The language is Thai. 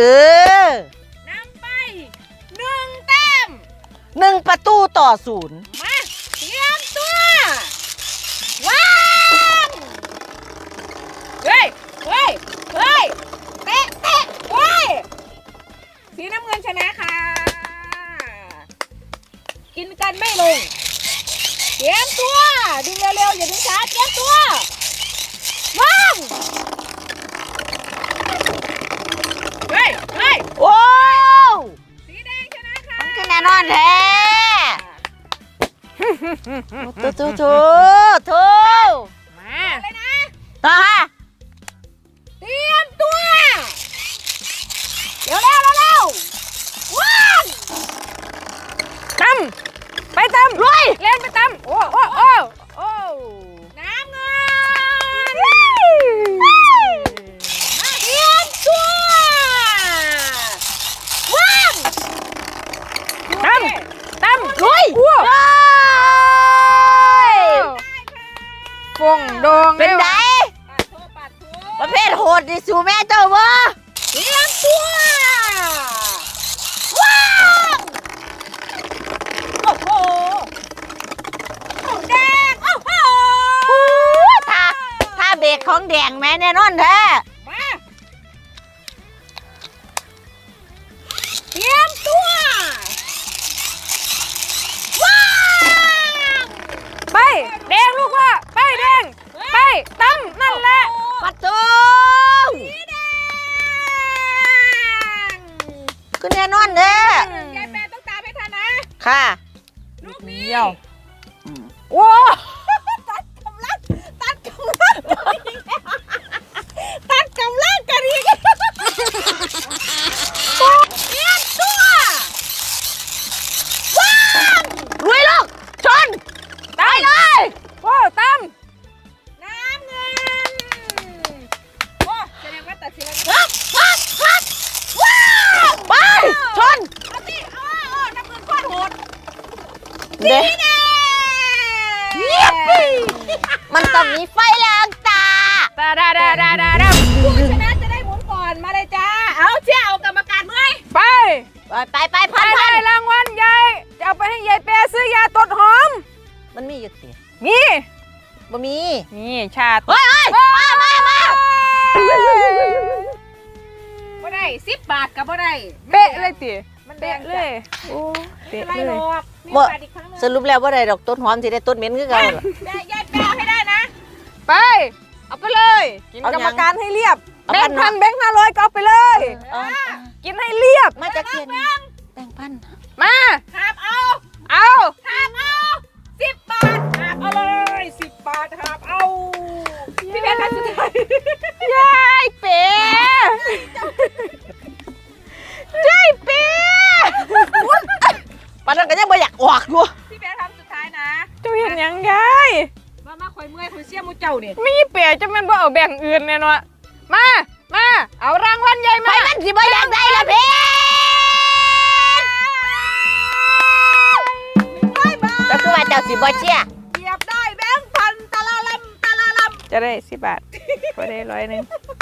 เออนำไปหนึ่งเต็มหนึ่งประตูต่อศูนย์มาเตรียมตัววางเฮ้ยเฮ้ยเฮ้ยเตะเตะเฮ้ยสีน้ำเงินชนะค่ะ กินกันไม่ลงเตรียมตัวดึงเร็วๆอย่าดึงช้าเตรียมตัว โถูถูถูถูมาเลยนะต่อค่ะเตรียมตัวเร็วเร็วเร็วเร็วว้างตั้มไปตั้มลุยเล่นไปตั้มโอ้โอ้โอ้โอ้น้ำเงินมาเตรียมตัวว่างตั้มตั้มลุย ฟงโดงเป็นไดปัดโทปัดโทประเภทโหดดิสูแม่เจ้าบ่เตรียมตัวว่างโอ้โหโอ้แดงโอ้โหถ้าถ้าเบรกของแดงแม่แน่นอนแท้ คือแน่นอนแท้ยายแปรต้องตามให้ทันนะ ค่ะ ลูกนี้ เดียว โอ้ ต้องมีไฟแรงตาตาดาดาดาดาดาผู้ชนะจะได้หมุนก่อนมาเลยจ้า เอาเชี่ยเอากรรมการเมื่อยไปไปไปไปไปพันพัได้นรางวัลใหญ่จะเอาไปให้ยายเปียซื้อยาตดหอม มันมีอยู่ตินี่ บ่มีนี่ชาติเฮ้ยเฮ้ยมามามาบ่ได้สิบบาทกับบ่ได้เป๊ะเลยติมันแดเป๊ะงเลจ้ะยโอ้เป๊ะไม่เลไรยหรอกมีโอกาสอีกครั้งหนึงสรุปแล้วว่าได้ดอกต้นหอมสิได้ต้นเหม็นคือเกัน ได้ยายแปลให้ได้นะ ไป เอาไปเลย กินเอากรยังรมการให้เรียบเอาแบพังนค์เนอะพันแบงค์ห้าร้อยก็เอาไปเลย กินให้เรียบมาจากเทียนแตงพันมาหาบเอา เอาหาบเอาสิบบาทหาบเอาเลยสิบบาทหาบเอาพี่เพชรครั้งสุดท้ายยายเป๋ยายเป๋ปานนั้นก็ยังบ่อยากออกอยู่พี่เพชรครั้งสุดท้ายนะเจะเห็นหยังยายมามาคอย เมื่อยคอยเชี่ยมูเจ้าเนี่ยมีเป๋จะแมันบ่เอาแบ่งอื่นแน่นอนมา มา เอารางวัลใหญ่ไปมามันสิบ่อยากได้ละเพชรร้อยบาทก็คือว่าเจ้าสิบ่เชื่อเหยียบได้แบงค์พันตะละลำตะละลจะได้สิบบาทพอได้ร้อยหนึ่งำ